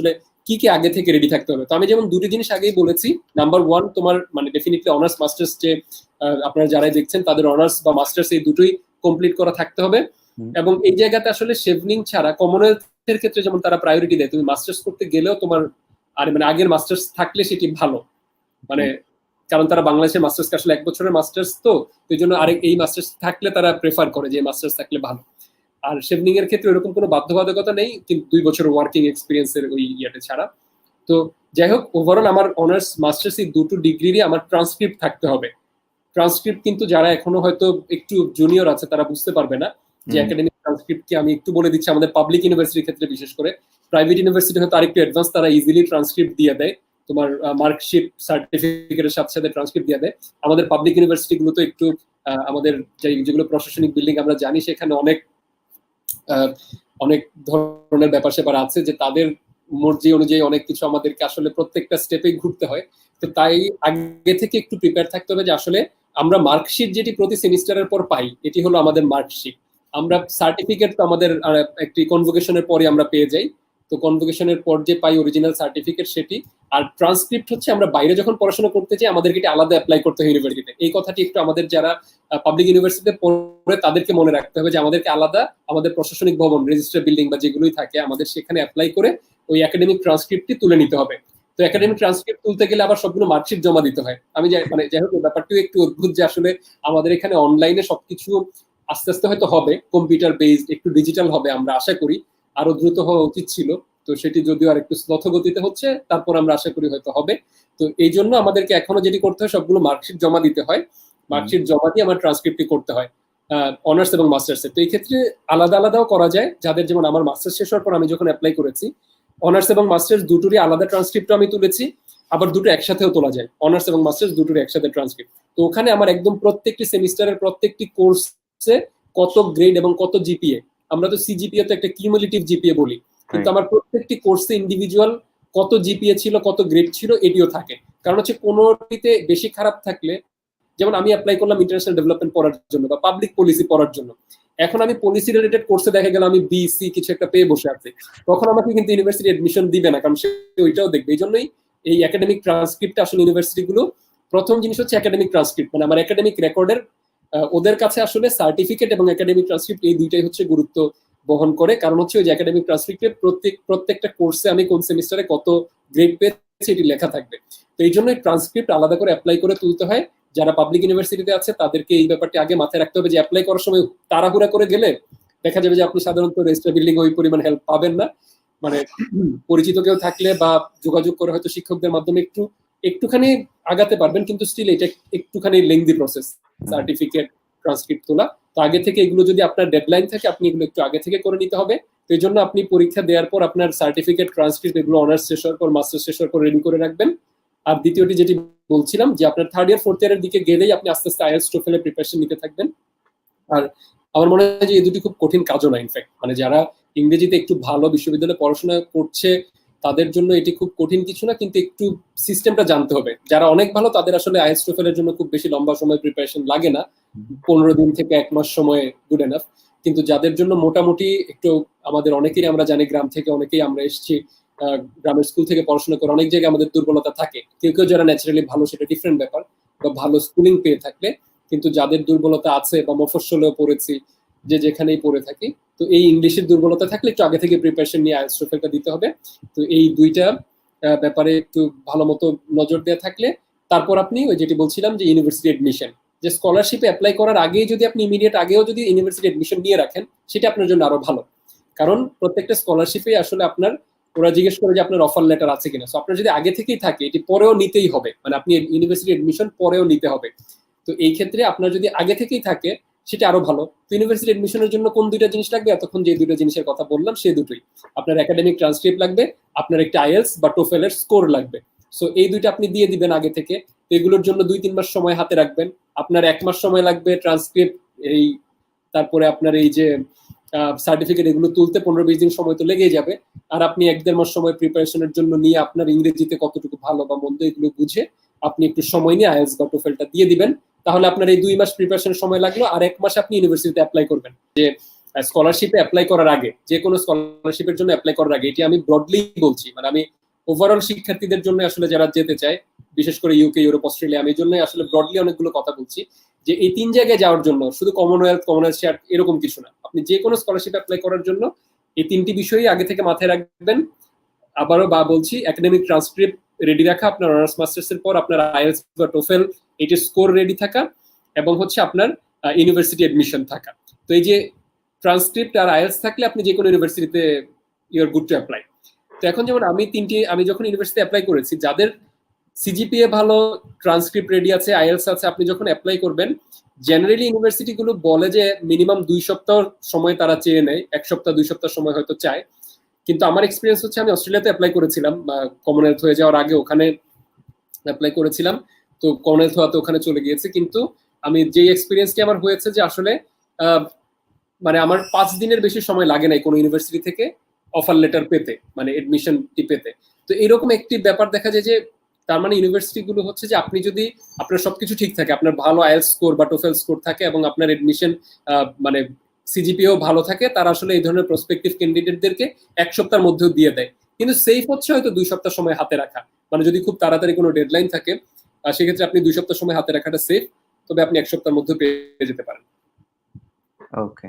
আসলে কি কি আগে থেকে রেডি থাকতে হবে? তো আমি যেমন দুটি জিনিস আগেই বলেছি। নাম্বার ওয়ান তোমার মানে ডেফিনেটলি অনার্স মাস্টার্স যে আপনারা যারাই দেখছেন তাদের অনার্স বা মাস্টার্স এই দুটোই কমপ্লিট করা থাকতে হবে। এবং এই জায়গাতে আসলে শেভনিং ছাড়া কমনওয়েলথের ক্ষেত্রে যেমন তারা প্রায়োরিটি দেয় তুমি মাস্টার্স করতে গেলেও তোমার আর মানে আগের মাস্টার্স থাকলে সেটি ভালো। মানে কারণ তারা বাংলাদেশের মাস্টার্স আসলে এক বছরের মাস্টার্স তো এই জন্য আরেক এই মাস্টার্স থাকলে তারা প্রেফার করে যে মাস্টার্স থাকলে ভালো। আর শেভনিং এর ক্ষেত্রে এরকম কোনো বাধ্যবাধকতা নেই কিন্তু দুই বছর ওয়ার্কিং এক্সপিরিয়েন্সের ওই ইয়েটা ছাড়া। তো যাই হোক ওভারঅল আমার অনার্স মাস্টার্স এই দুটো ডিগ্রিরই আমার ট্রান্সক্রিপ্ট থাকতে হবে। ট্রান্সক্রিপ্ট কিন্তু যারা এখনও হয়তো একটু জুনিয়র আছে তারা বুঝতে পারবে না যে একাডেমিক ট্রান্সক্রিপ্ট কি আমি একটু বলে দিচ্ছি আমাদের পাবলিক ইউনিভার্সিটির ক্ষেত্রে বিশেষ করে। প্রাইভেট ইউনিভার্সিটি হয়তো আরেকটু অ্যাডভান্স তারা ইজিলি ট্রান্সক্রিপ্ট দিয়ে দেয়। তোমার মার্কশিট সার্টিফিকেটের সাথে সাথে ট্রান্সক্রিপ্ট দিয়ে দেয়। আমাদের পাবলিক ইউনিভার্সিটি গুলো তো একটু আমাদের যেগুলো প্রশাসনিক বিল্ডিং আমরা জানি সেখানে অনেক অনেক ধরনের ব্যাপার স্যাপার আছে যে তাদের মর্জি অনুযায়ী অনেক কিছু আমাদেরকে আসলে প্রত্যেকটা স্টেপে ঘুরতে হয়। তো তাই আগে থেকে একটু প্রিপেয়ার থাকতে হবে যে আসলে আমরা মার্কশিট যেটি প্রতি সেমিস্টারের পর পাই, এটি হলো আমাদের মার্কশিট আমরা সার্টিফিকেট তো আমাদের একটি কনভোকেশনের পরে আমরা পেয়ে যাই। তো কনভোকেশনের পর যে পাই অরিজিনাল সার্টিফিকেট সেটি, আর ট্রান্সক্রিপ্ট হচ্ছে আমরা বাইরে যখন পড়াশোনা করতে চাই আমাদেরকে এটা আলাদা অ্যাপ্লাই করতে হয় ইউনিভার্সিটিতে এই কথাটি একটু আমাদের যারা পাবলিক ইউনিভার্সিটিতে পড়ে তাদেরকে মনে রাখতে হবে যে আমাদেরকে আলাদা আমাদের প্রশাসনিক ভবন রেজিস্টার বিল্ডিং বা যেগুলোই থাকে, আমাদের সেখানে অ্যাপ্লাই করে ওই একাডেমিক ট্রান্সক্রিপ্টটি তুলে নিতে হবে। তো একাডেমিক ট্রান্সক্রিপ্ট তুলতে গেলে আবার সবগুলো মার্কশিট জমা দিতে হয়। আমি মানে যাই হোক ব্যাপারটিও একটু অদ্ভুত যে আসলে আমাদের এখানে অনলাইনে সবকিছু আস্তে আস্তে হয়তো হবে কম্পিউটার বেসড একটু ডিজিটাল হবে আমরা আশা করি। আরও দ্রুত হওয়া উচিত ছিল। তো সেটি যদিও আর একটু স্লথ গতিতে হচ্ছে, তারপর আমরা আশা করি হয়তো হবে। তো এই জন্য আমাদেরকে এখনও যেটি করতে হয়, সবগুলো মার্কশিট জমা দিতে হয়। মার্কশিট জমা দিয়ে আমার ট্রান্সক্রিপ্টটি করতে হয় অনার্স এবং মাস্টার্স তো এই ক্ষেত্রে আলাদা আলাদাও করা যায়। যাদের যেমন আমার মাস্টার্স শেষ হওয়ার পর আমি যখন অ্যাপ্লাই করেছি অনার্স এবং মাস্টার্স দুটোরই আলাদা ট্রান্সক্রিপ্ট আমি তুলেছি, আবার দুটো একসাথেও তোলা যায়। অনার্স এবং মাস্টার্স দুটোর একসাথে ট্রান্সক্রিপ্ট তো ওখানে আমার একদম প্রত্যেকটি সেমিস্টারের প্রত্যেকটি কোর্সে কত গ্রেড এবং কত জিপিএ আমরা তো সিজিপিএ তো একটা কিউমুলেটিভ জিপিএ বলি। কিন্তু আমার প্রত্যেকটি কোর্সে ইন্ডিভিজুয়াল কত জিপিএ ছিল কত গ্রেড ছিল এটিও থাকে। কারণ হচ্ছে কোনোটিতে বেশি খারাপ থাকলে যেমন আমি অ্যাপ্লাই করলাম ইন্টারন্যাশনাল ডেভেলপমেন্ট পড়ার জন্য বা পাবলিক পলিসি পড়ার জন্য। এখন আমি পলিসি রিলেটেড কোর্সে দেখা গেল আমি বিসি কিছু একটা পেয়ে বসে আছি। তখন আমাকে কিন্তু ইউনিভার্সিটি এডমিশন দিবে না কারণ সে ওইটাও দেখবে। এই জন্যই এই একাডেমিক ট্রান্সক্রিপ্ট আসলে ইউনিভার্সিটি গুলো প্রথম জিনিস হচ্ছে একাডেমিক ট্রান্সক্রিপ্ট মানে আমার একাডেমিক রেকর্ডের ওদের কাছে আসলে সার্টিফিকেট এবং একাডেমিক ট্রান্সক্রিপ্ট এই দুইটাই হচ্ছে গুরুত্ব বহন করে। কারণ হচ্ছে ওই যে একাডেমিক ট্রান্সক্রিপ্টে প্রত্যেক, প্রত্যেকটা কোর্সে আমি কোন সেমিস্টারে কত গ্রেড পেয়েছি এটি লেখা থাকবে। তো এই জন্যই ট্রান্সক্রিপ্ট আলাদা করে অ্যাপ্লাই করে তুলতে হয়। যারা পাবলিক ইউনিভার্সিটিতে আছে, তাদেরকে এই ব্যাপারটি আগে মাথায় রাখতে হবে যে অ্যাপ্লাই করার সময় তাড়াহুড়া করে গেলে দেখা যাবে যে আপনি সাধারণত রেজিস্টার বিল্ডিং ওই পরিমাণ হেল্প পাবেন না। মানে পরিচিত কেউ থাকলে বা যোগাযোগ করে হয়তো শিক্ষকদের মাধ্যমে একটু একটুখানি আগাতে পারবেন, কিন্তু স্টিল এটা একটুখানি লেংদি প্রসেস সার্টিফিকেট ট্রান্সক্রিপ্ট তোলা। তো আগে থেকে এগুলো যদি আপনার ডেডলাইন থাকে, আপনি এগুলো একটু আগে থেকে করে নিতে হবে। তো এই জন্য আপনি পরীক্ষা দেওয়ার পর আপনার সার্টিফিকেট ট্রান্সক্রিপ্ট এগুলো অনার্স শেষ হওয়ার পর মাস্টার্স শেষ হওয়ার পর রেডি করে রাখবেন। আর দ্বিতীয়টি যেটি বলছিলাম, যে আপনার থার্ড ইয়ার ফোর্থ ইয়ারের দিকে গেলেই আপনি আস্তে আস্তে আইএলস টোফেলের প্রিপারেশন নিতে থাকবেন। আর আমার মনে হয় যে এই দুটি খুব কঠিন কাজও না ইনফ্যাক্ট মানে যারা ইংরেজিতে একটু ভালো বিশ্ববিদ্যালয়ে পড়াশোনা করছে তাদের জন্য এটি খুব কঠিন কিছু না, কিন্তু একটু সিস্টেমটা জানতে হবে। যারা অনেক ভালো, তাদের আসলে আইএলস টোফেলের জন্য খুব বেশি লম্বা সময় প্রিপারেশন লাগে না। পনেরো দিন থেকে এক মাস সময় গুড এনাফ কিন্তু যাদের জন্য মোটামুটি একটু আমাদের অনেকেই আমরা জানি, গ্রাম থেকে অনেকেই আমরা এসেছি গ্রামের স্কুল থেকে পড়াশোনা করে অনেক জায়গায় আমাদের দুর্বলতা থাকে। কেউ কেউ যারা ন্যাচারালি ভালো, সেটা ডিফারেন্ট ব্যাপার। বা ভালো স্কুলিং পেয়ে থাকলে, কিন্তু যাদের দুর্বলতা আছে বা মফস্বলেও পড়েছি যে যেখানেই পড়ে থাকি। তো এই ইংলিশের দুর্বলতা থাকলে একটু আগে থেকে প্রিপারেশন নিয়ে আইএলস দিতে হবে। তো এই দুইটা ব্যাপারে একটু ভালো মতো নজর দেওয়া থাকলে, তারপর আপনি ওই যেটি বলছিলাম যে ইউনিভার্সিটি এডমিশন যে স্কলারশিপে অ্যাপ্লাই করার আগেই যদি আপনি ইমিডিয়েট আগেও যদি ইউনিভার্সিটি এডমিশন নিয়ে রাখেন, সেটা আপনার জন্য আরও ভালো। কারণ প্রত্যেকটা স্কলারশিপে আসলে আপনার, ওরা জিজ্ঞেস করে যে আপনার অফার লেটার আছে কিনা। সো আপনার যদি আগে থেকেই থাকে, এটি পরেও নিতেই হবে। মানে আপনি ইউনিভার্সিটি এডমিশন পরেও নিতে হবে। তো এই ক্ষেত্রে আপনার যদি আগে থেকেই থাকে সেটা আরও ভালো। তো ইউনিভার্সিটি এডমিশনের জন্য কোন দুইটা জিনিস লাগবে? এতক্ষণ যে দুইটা জিনিসের কথা বললাম সেই দুটোই। আপনার একাডেমিক ট্রান্সক্রিপ্ট লাগবে, আপনার একটা আইএলস বা টোফেলের স্কোর লাগবে। সো এই দুইটা আপনি দিয়ে দিবেন আগে থেকে। এগুলোর জন্য দুই, তিন মাস সময় হাতে রাখবেন। আপনার এক মাস সময় লাগবে ট্রান্সক্রিপ্ট এই তারপরে আপনার এই যে সার্টিফিকেট এগুলো তুলতে পনেরো, বিশ দিন সময় তো লেগেই যাবে। আর আপনি এক, দেড় মাস সময় প্রিপারেশনের জন্য নিয়ে আপনার ইংরেজিতে কতটুকু ভালো বা মন্দ এগুলো বুঝে আপনি একটু সময় নিয়ে আইএলস বা টোফেলটা দিয়ে দিবেন। তাহলে আপনার এই দুই মাস প্রিপারেশন সময় লাগল, আর এক মাস আপনি ইউনিভার্সিটিতে অ্যাপ্লাই করবেন। যে স্কলারশিপে অ্যাপ্লাই করার আগে, যে কোনো স্কলারশিপের জন্য অ্যাপ্লাই করার আগে, এটি আমি ব্রডলি বলছি মানে আমি ওভারঅল শিক্ষার্থীদের জন্য আসলে যারা যেতে চায়, বিশেষ করে ইউকে ইউরোপ অস্ট্রেলিয়া আমি জন্য আসলে ব্রডলি অনেকগুলো কথা বলছি, যে এই তিন জায়গায় যাওয়ার জন্য, শুধু কমনওয়েলথ কমনওয়েলথ শেয়ার এরকম কিছু না। আপনি যে কোনো স্কলারশিপ অ্যাপ্লাই করার জন্য, এই তিনটি বিষয়ই আগে থেকে মাথায় রাখবেন। আবারও বা বলছি একাডেমিক ট্রান্সক্রিপ্ট রেডি রাখা, আপনার অনার্স মাস্টার্স এর পর আপনার আইএলস বা টোফেল এটির স্কোর রেডি থাকা এবং হচ্ছে আপনার ইউনিভার্সিটি অ্যাডমিশন থাকা। তো এই যে ট্রান্সক্রিপ্ট আর আইএলস থাকলে আপনি যে কোনো ইউনিভার্সিটিতে ইউর গুড টু অ্যাপ্লাই তো এখন যেমন আমি তিনটি, আমি যখন ইউনিভার্সিটি অ্যাপ্লাই করেছি, যাদের সিজিপিএ ভালো ট্রান্সক্রিপ্ট রেডি আছে আইএলস আছে, আপনি যখন অ্যাপ্লাই করবেন জেনারেলি ইউনিভার্সিটি গুলো বলে যে মিনিমাম দুই সপ্তাহ সময় তারা চেয়ে নেয়, এক সপ্তাহ, দুই সপ্তাহ সময় হয়তো চায়। কিন্তু আমার এক্সপিরিয়েন্স হচ্ছে আমি অস্ট্রেলিয়াতে অ্যাপ্লাই করেছিলাম কমনওয়েলথ হয়ে যাওয়ার আগে ওখানে অ্যাপ্লাই করেছিলাম। তো কমনওয়েলথ হওয়াতে ওখানে চলে গিয়েছে। কিন্তু আমি যে এক্সপিরিয়েন্সটি আমার হয়েছে যে আসলে মানে আমার পাঁচ দিনের বেশি সময় লাগে নাই কোনো ইউনিভার্সিটি থেকে অফার লেটার পেতে মানে এডমিশনটি পেতে। তো এরকম একটি ব্যাপার দেখা যায় যে তার মানে ইউনিভার্সিটি গুলো হচ্ছে যে আপনি যদি আপনার সবকিছু ঠিক থাকে, আপনার ভালো আইএল স্কোর বা টোফেল স্কোর থাকে এবং আপনার এডমিশন মানে সিজিপিও ভালো থাকে, তারা আসলে এই ধরনের প্রসপেক্টিভ ক্যান্ডিডেটদেরকে এক সপ্তাহের মধ্যেও দিয়ে দেয়। কিন্তু সেফ হচ্ছে হয়তো দুই সপ্তাহ সময় হাতে রাখা। মানে যদি খুব তাড়াতাড়ি কোনো ডেডলাইন থাকে সেক্ষেত্রে আপনি দুই সপ্তাহ সময় হাতে রাখাটা সেফ তবে আপনি এক সপ্তাহের মধ্যে পেয়ে যেতে পারেন। ওকে